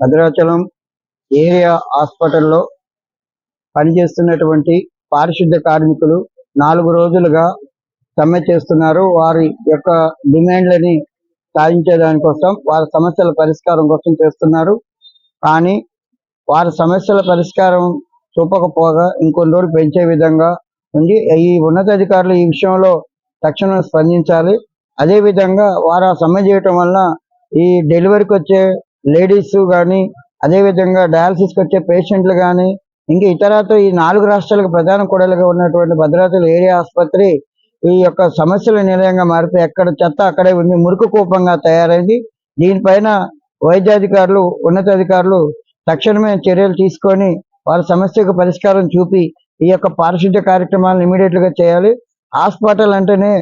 Bhadrachalam area హాస్పిటల్లో పనిచేస్తున్నటువంటి పారిశుద్ధ కార్మికులు నాలుగు రోజులుగా సమ్మె చేస్తున్నారు. వారి యొక్క డిమాండ్లని సాధించేదానికోసం వారి సమస్యల పరిష్కారం కోసం చేస్తున్నారు. కానీ వారి సమస్యల పరిష్కారం చూపకపోగా ఇంకొన్ని రోజులు పెంచే విధంగా ఉంది ఈ ఉన్నతాధికారులు ఈ విషయంలో తక్షణం స్పందించాలి. అదే విధంగా వారు ఆ సమ్మె చేయటం వల్ల ఈ డెలివరీకి వచ్చే లేడీస్ కానీ అదే విధంగా డయాలసిస్కి వచ్చే పేషెంట్లు కానీ ఇంకా ఇతరతో ఈ నాలుగు రాష్ట్రాలకు ప్రధాన కూడలుగా ఉన్నటువంటి భద్రాచల ఏరియా ఆసుపత్రి ఈ యొక్క సమస్యల నిలయంగా మారిపోయి ఎక్కడ చెత్త అక్కడే ఉంది మురుకు కూపంగా తయారైంది. దీనిపైన వైద్యాధికారులు ఉన్నతాధికారులు తక్షణమే చర్యలు తీసుకొని వారి సమస్యకు పరిష్కారం చూపి ఈ యొక్క పారిశుద్ధ్య కార్యక్రమాలను ఇమీడియట్గా చేయాలి. హాస్పిటల్ అంటేనే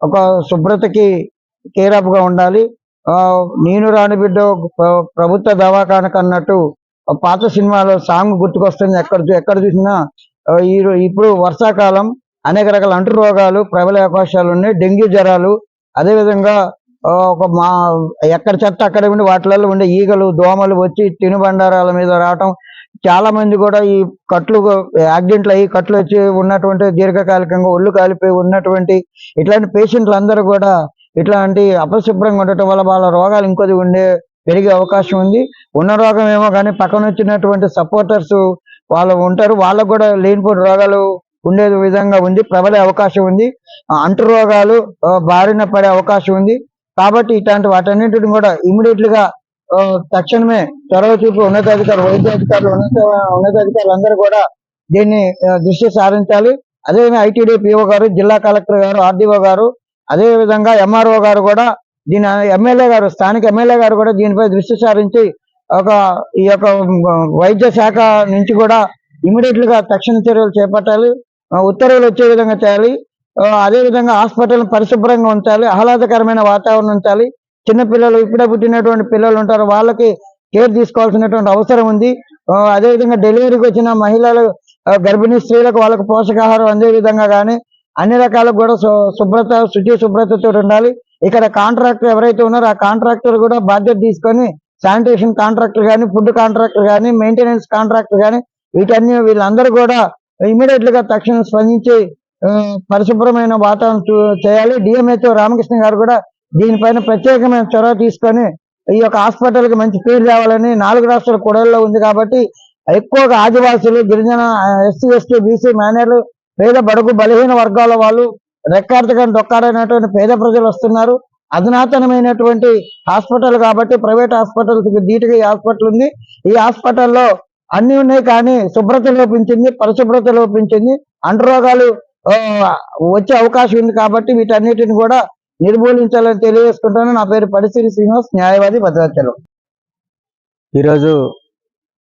ఒక శుభ్రతకి కేరాపుగా ఉండాలి. నేను రాని బిడ్డ ప్రభుత్వ దవాఖానకు అన్నట్టు పాత సినిమాలో సాంగ్ గుర్తుకొస్తుంది. ఎక్కడ చూ- ఎక్కడ చూసినా ఈ ఇప్పుడు వర్షాకాలం అనేక రకాల అంటు రోగాలు ప్రబల అవకాశాలు ఉన్నాయి డెంగ్యూ జ్వరాలు అదే విధంగా ఆ, ఒక మా ఎక్కడ చెత్త అక్కడ ఉండి వాటిలలో ఉండే ఈగలు దోమలు వచ్చి తినుబండారాల మీద రావటం. చాలా మంది కూడా ఈ కట్లు యాక్సిడెంట్లు అయ్యి కట్లు వచ్చి ఉన్నటువంటి దీర్ఘకాలికంగా ఒళ్ళు కాలిపోయి ఉన్నటువంటి ఇట్లాంటి పేషెంట్లు అందరూ కూడా ఇట్లాంటి అపరిశుభ్రంగా ఉండటం వల్ల వాళ్ళ రోగాలు ఇంకొద్ది ఉండే పెరిగే అవకాశం ఉంది. ఉన్న రోగం ఏమో కానీ పక్కన వచ్చినటువంటి సపోర్టర్స్ వాళ్ళు ఉంటారు. వాళ్ళకు కూడా లేనిపోయిన రోగాలు ఉండే విధంగా ఉంది ప్రబలే అవకాశం ఉంది. అంటు రోగాలు బారిన పడే అవకాశం ఉంది. కాబట్టి ఇట్లాంటి వాటన్నిటిని కూడా ఇమీడియట్లుగా తక్షణమే చొరవ చూపి ఉన్నతాధికారులు వైద్యాధికారులు ఉన్నత ఉన్నతాధికారులు అందరూ కూడా దీన్ని దృష్టి సారించాలి. అదేవిధంగా ఐటీడీ పిఓ గారు జిల్లా కలెక్టర్ గారు ఆర్డీఓ గారు అదే విధంగా ఎంఆర్ఓ గారు కూడా దీని ఎమ్మెల్యే గారు స్థానిక ఎమ్మెల్యే గారు కూడా దీనిపై దృష్టి సారించి ఒక ఈ యొక్క వైద్య శాఖ నుంచి కూడా ఇమీడియట్గా తక్షణ చర్యలు చేపట్టాలి. ఉత్తర్వులు వచ్చే విధంగా చేయాలి. అదేవిధంగా అదే విధంగా హాస్పిటల్ పరిశుభ్రంగా ఉంచాలి. ఆహ్లాదకరమైన వాతావరణం ఉంచాలి. చిన్నపిల్లలు ఇప్పుడే పుట్టినటువంటి పిల్లలు ఉంటారు. వాళ్ళకి కేర్ తీసుకోవాల్సినటువంటి అవసరం ఉంది. అదేవిధంగా అదే విధంగా డెలివరీకి వచ్చిన మహిళలు గర్భిణీ స్త్రీలకు వాళ్ళకి పోషకాహారం అందే విధంగా కానీ అన్ని రకాల కూడా శుభ్రత శుచి శుభ్రతతో ఉండాలి. ఇక్కడ కాంట్రాక్టర్ ఎవరైతే ఉన్నారో ఆ కాంట్రాక్టర్ కూడా బాధ్యత తీసుకొని శానిటేషన్ కాంట్రాక్టర్ కానీ ఫుడ్ కాంట్రాక్టర్ కానీ మెయింటెనెన్స్ కాంట్రాక్టర్ కానీ వీటన్ని వీళ్ళందరూ కూడా ఇమీడియట్గా తక్షణం స్పందించి పరిశుభ్రమైన వాతావరణం చూ- చేయాలి. డిఎంహెచ్ఓ రామకృష్ణ గారు కూడా దీనిపైన ప్రత్యేకమైన చొరవ తీసుకొని ఈ యొక్క హాస్పిటల్కి మంచి పేరు రావాలని నాలుగు రాష్ట్రాల కూడల్లో ఉంది కాబట్టి ఎక్కువగా ఆదివాసులు గిరిజన ఎస్సీ ఎస్టీ బీసీ మైనర్లు పేద బడుగు బలహీన వర్గాల వాళ్ళు రెక్కార్తగా దొక్కాడైనటువంటి పేద ప్రజలు వస్తున్నారు. అధునాతనమైనటువంటి హాస్పిటల్ కాబట్టి ప్రైవేట్ హాస్పిటల్స్ ధీటుగా ఈ హాస్పిటల్ ఉంది. ఈ హాస్పిటల్లో అన్ని ఉన్నాయి కానీ శుభ్రత లోపించింది పరిశుభ్రత లోపించింది. అంటురోగాలు రోగాలు వచ్చే అవకాశం ఉంది కాబట్టి వీటన్నిటిని కూడా నిర్మూలించాలని తెలియజేసుకుంటాను. నా పేరు పరిశీలి శ్రీనివాస్ న్యాయవాది భద్రాచలం. ఈరోజు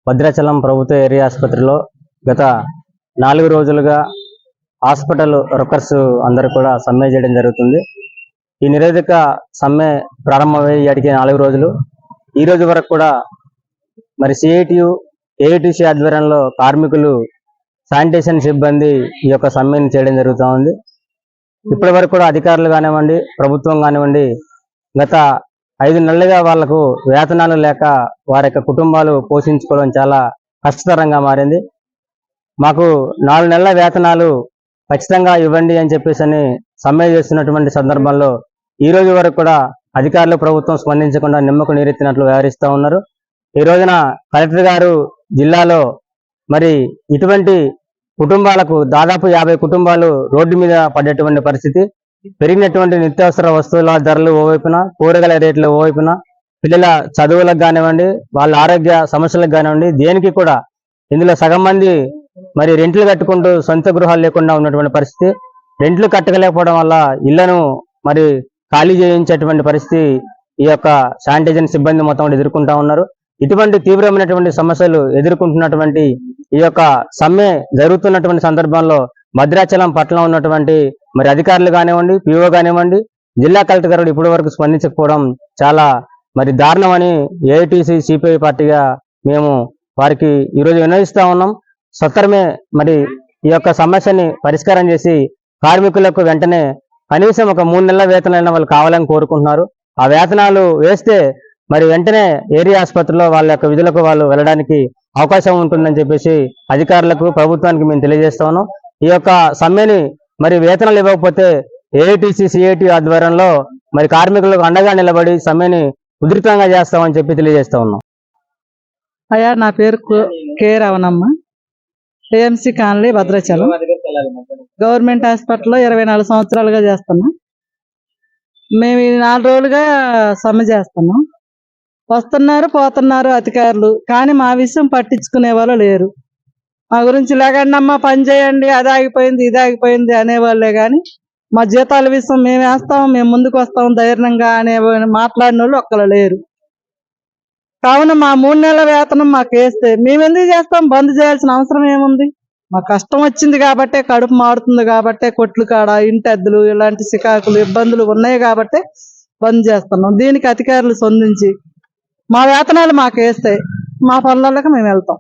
భద్రాచలం ప్రభుత్వ ఏరియా ఆసుపత్రిలో గత నాలుగు రోజులుగా హాస్పిటల్ వర్కర్స్ అందరూ కూడా సమ్మె చేయడం జరుగుతుంది. ఈ నిరోధక సమ్మె ప్రారంభమయ్యే అడిగే నాలుగు రోజులు. ఈ రోజు వరకు కూడా మరి సిఐటియు ఏఐటిసి ఆధ్వర్యంలో కార్మికులు శానిటేషన్ సిబ్బంది ఈ యొక్క సమ్మెను చేయడం జరుగుతూ ఉంది. ఇప్పటి వరకు కూడా అధికారులు కానివ్వండి ప్రభుత్వం కానివ్వండి గత ఐదు నెలలుగా వాళ్ళకు వేతనాలు లేక వారి యొక్క కుటుంబాలు పోషించుకోవడం చాలా కష్టతరంగా మారింది. మాకు నాలుగు నెలల వేతనాలు ఖచ్చితంగా ఇవ్వండి అని చెప్పేసి అని సమ్మె చేస్తున్నటువంటి సందర్భంలో ఈ రోజు వరకు కూడా అధికారులు ప్రభుత్వం స్పందించకుండా నిమ్మకు నీరెత్తినట్లు వ్యవహరిస్తూ ఉన్నారు. ఈ రోజున కలెక్టర్ గారు జిల్లాలో మరి ఇటువంటి కుటుంబాలకు దాదాపు యాభై కుటుంబాలు రోడ్డు మీద పడేటువంటి పరిస్థితి. పెరిగినటువంటి నిత్యావసర వస్తువుల ధరలు ఓవైపున కూరగాయల రేట్లు ఓవైపున పిల్లల చదువులకు కానివ్వండి వాళ్ళ ఆరోగ్య సమస్యలకు కానివ్వండి దేనికి కూడా ఇందులో సగం మంది మరి రెంట్లు కట్టుకుంటూ సొంత గృహాలు లేకుండా ఉన్నటువంటి పరిస్థితి. రెంట్లు కట్టలేకపోవడం వల్ల ఇళ్ళను మరి ఖాళీ చేయించేటువంటి పరిస్థితి ఈ యొక్క శానిటైజర్ సిబ్బంది మొత్తం ఎదుర్కొంటా ఉన్నారు. ఇటువంటి తీవ్రమైనటువంటి సమస్యలు ఎదుర్కొంటున్నటువంటి ఈ యొక్క సమ్మె జరుగుతున్నటువంటి సందర్భంలో భద్రాచలం పట్ల ఉన్నటువంటి మరి అధికారులు కానివ్వండి పిఓ కానివ్వండి జిల్లా కలెక్టర్ గారు ఇప్పటి వరకు స్పందించకపోవడం చాలా మరి దారుణమని ఏఐటీసీ సిపిఐ పార్టీగా మేము వారికి ఈరోజు వినవిస్తా ఉన్నాం. సత్వరమే మరి ఈ యొక్క సమస్యని పరిష్కారం చేసి కార్మికులకు వెంటనే కనీసం ఒక మూడు నెలల వేతనైనా వాళ్ళు కావాలని కోరుకుంటున్నారు. ఆ వేతనాలు వేస్తే మరి వెంటనే ఏరియా ఆసుపత్రిలో వాళ్ళ యొక్క విధులకు వాళ్ళు వెళ్ళడానికి అవకాశం ఉంటుందని చెప్పేసి అధికారులకు ప్రభుత్వానికి మేము తెలియజేస్తా ఈ యొక్క సమ్మెని మరి వేతనాలు ఇవ్వకపోతే ఏఐటిసి సిఐటి ఆధ్వర్యంలో మరి కార్మికులకు అండగా నిలబడి సమ్మెని ఉధృతంగా చేస్తామని చెప్పి తెలియజేస్తా ఉన్నాం. అయ్యా నా పేరు K. Ravanamma. AMC colony Bhadrachalam. Government హాస్పిటల్లో ఇరవై నాలుగు సంవత్సరాలుగా చేస్తున్నాం. మేము ఈ నాలుగు రోజులుగా సమ్మె చేస్తున్నాం. వస్తున్నారు పోతున్నారు అధికారులు కానీ మా విషయం పట్టించుకునే వాళ్ళు లేరు. మా గురించి లేకండి అమ్మ పని చేయండి అది ఆగిపోయింది ఇది ఆగిపోయింది అనేవాళ్ళే కానీ మా జీతాల విషయం మేము వేస్తాం మేము ముందుకు వస్తాం ధైర్యంగా అనే మాట్లాడిన వాళ్ళు ఒక్కరు లేరు. కావున మా మూడు నెలల వేతనం మాకు వేస్తే మేము ఎందుకు చేస్తాం? బంద్ చేయాల్సిన అవసరం ఏముంది? మా కష్టం వచ్చింది కాబట్టే కడుపు మారుతుంది కాబట్టే కొట్లు కాడ ఇంటి అద్దెలు ఇలాంటి సికాకులు ఇబ్బందులు ఉన్నాయి కాబట్టే బంద్ చేస్తున్నాం. దీనికి అధికారులు స్పందించి మా వేతనాలు మాకు వేస్తాయి మా పనులకి మేము వెళ్తాం.